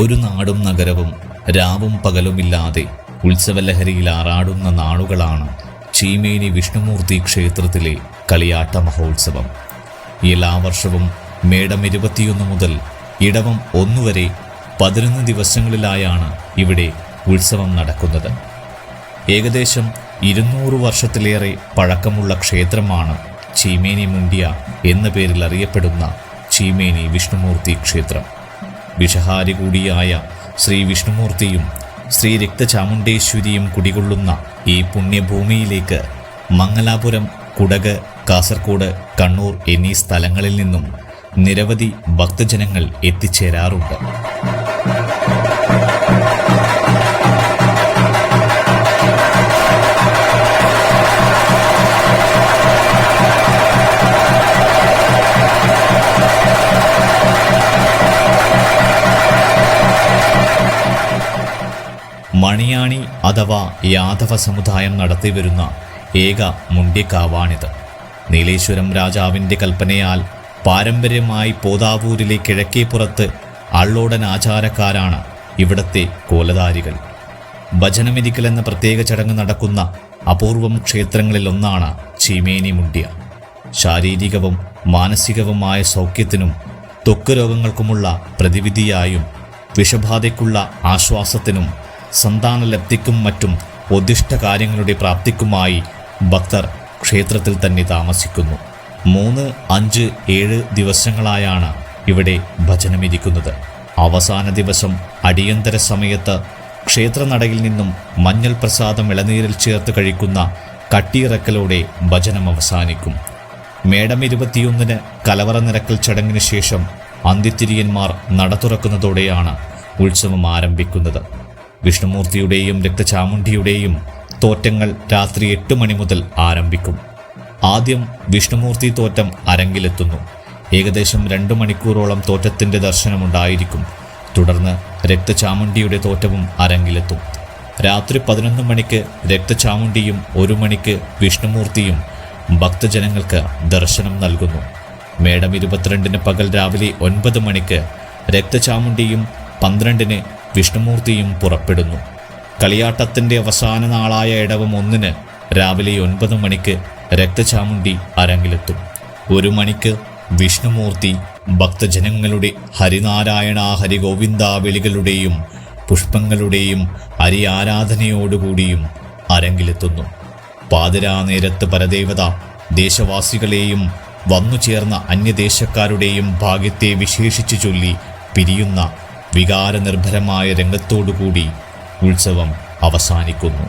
ഒരു നാടും നഗരവും രാവും പകലുമില്ലാതെ ഉത്സവലഹരിയിൽ ആറാടുന്ന നാളുകളാണ് ചീമേനി വിഷ്ണുമൂർത്തി ക്ഷേത്രത്തിലെ കളിയാട്ട മഹോത്സവം. എല്ലാ വർഷവും മേടം ഇരുപത്തിയൊന്ന് മുതൽ ഇടവം ഒന്നുവരെ പതിനൊന്ന് ദിവസങ്ങളിലായാണ് ഇവിടെ ഉത്സവം നടക്കുന്നത്. ഏകദേശം ഇരുന്നൂറ് വർഷത്തിലേറെ പഴക്കമുള്ള ക്ഷേത്രമാണ് ചീമേനി മുണ്ടിയ എന്ന പേരിൽ അറിയപ്പെടുന്ന ചീമേനി വിഷ്ണുമൂർത്തി ക്ഷേത്രം. വിഷഹാരി കൂടിയായ ശ്രീ വിഷ്ണുമൂർത്തിയും ശ്രീ രക്തചാമുണ്ടേശ്വരിയും കുടികൊള്ളുന്ന ഈ പുണ്യഭൂമിയിലേക്ക് മംഗലാപുരം കുടക് കാസർകോട് കണ്ണൂർ എന്നീ സ്ഥലങ്ങളിൽ നിന്നും നിരവധി ഭക്തജനങ്ങൾ എത്തിച്ചേരാറുണ്ട്. മണിയാണി അഥവാ യാദവ സമുദായം നടത്തിവരുന്ന ഏക മുണ്ടിക്കാവാണിത് നീലേശ്വരം രാജാവിന്റെ കൽപ്പനയാൽ പാരമ്പര്യമായി പോതാവൂരിലെ കിഴക്കേപ്പുറത്ത് അള്ളോടൻ ആചാരക്കാരാണ് ഇവിടത്തെ കോലധാരികൾ ഭജനമിരിക്കൽ എന്ന പ്രത്യേക ചടങ്ങ് നടക്കുന്ന അപൂർവം ക്ഷേത്രങ്ങളിലൊന്നാണ് ചീമേനി മുണ്ടിയ. ശാരീരികവും മാനസികവുമായ സൗഖ്യത്തിനും ത്വക്ക് രോഗങ്ങൾക്കുമുള്ള പ്രതിവിധിയായും വിഷബാധയ്ക്കുള്ള ആശ്വാസത്തിനും സന്താനലബ്ധിക്കും മറ്റും ഉദ്ദിഷ്ട കാര്യങ്ങളുടെ പ്രാപ്തിക്കുമായി ഭക്തർ ക്ഷേത്രത്തിൽ തന്നെ താമസിക്കുന്നു. മൂന്ന് അഞ്ച് ഏഴ് ദിവസങ്ങളായാണ് ഇവിടെ ഭജനമിരിക്കുന്നത്. അവസാന ദിവസം അടിയന്തര സമയത്ത് ക്ഷേത്രനടയിൽ നിന്നും മഞ്ഞൾ പ്രസാദം ഇളനീരിൽ ചേർത്ത് കഴിക്കുന്ന കട്ടിയിറക്കലോടെ ഭജനം അവസാനിക്കും. മേടം ഇരുപത്തിയൊന്നിന് കലവറ നിരക്കൽ ചടങ്ങിന് ശേഷം അന്ത്യത്തിരിയന്മാർ നട തുറക്കുന്നതോടെയാണ് ഉത്സവം ആരംഭിക്കുന്നത്. വിഷ്ണുമൂർത്തിയുടെയും രക്തചാമുണ്ടിയുടെയും തോറ്റങ്ങൾ രാത്രി എട്ട് മണി മുതൽ ആരംഭിക്കും. ആദ്യം വിഷ്ണുമൂർത്തി തോറ്റം അരങ്ങിലെത്തുന്നു. ഏകദേശം രണ്ട് മണിക്കൂറോളം തോറ്റത്തിന്റെ ദർശനമുണ്ടായിരിക്കും. തുടർന്ന് രക്തചാമുണ്ടിയുടെ തോറ്റവും അരങ്ങിലെത്തും. രാത്രി പതിനൊന്ന് മണിക്ക് രക്തചാമുണ്ടിയും ഒരു മണിക്ക് വിഷ്ണുമൂർത്തിയും ഭക്തജനങ്ങൾക്ക് ദർശനം നൽകുന്നു. മേടം ഇരുപത്തിരണ്ടിന് പകൽ രാവിലെ ഒൻപത് മണിക്ക് രക്തചാമുണ്ടിയും പന്ത്രണ്ടിന് വിഷ്ണുമൂർത്തിയും പുറപ്പെടുന്നു. കളിയാട്ടത്തിന്റെ അവസാന നാളായ ഇടവം ഒന്നിന് രാവിലെ ഒൻപത് മണിക്ക് രക്തചാമുണ്ടി അരങ്ങിലെത്തും. ഒരു മണിക്ക് വിഷ്ണുമൂർത്തി ഭക്തജനങ്ങളുടെ ഹരിനാരായണ ഹരിഗോവിന്ദ വിളികളുടെയും പുഷ്പങ്ങളുടെയും ഹരി ആരാധനയോടുകൂടിയും അരങ്ങിലെത്തുന്നു. പാതിരാ നേരത്ത് പരദേവത ദേശവാസികളെയും വന്നു ചേർന്ന അന്യദേശക്കാരുടെയും ഭാഗ്യത്തെ വിശേഷിച്ചു ചൊല്ലി പിരിയുന്ന വികാരനിർഭരമായ രംഗത്തോടുകൂടി ഉത്സവം അവസാനിക്കുന്നു.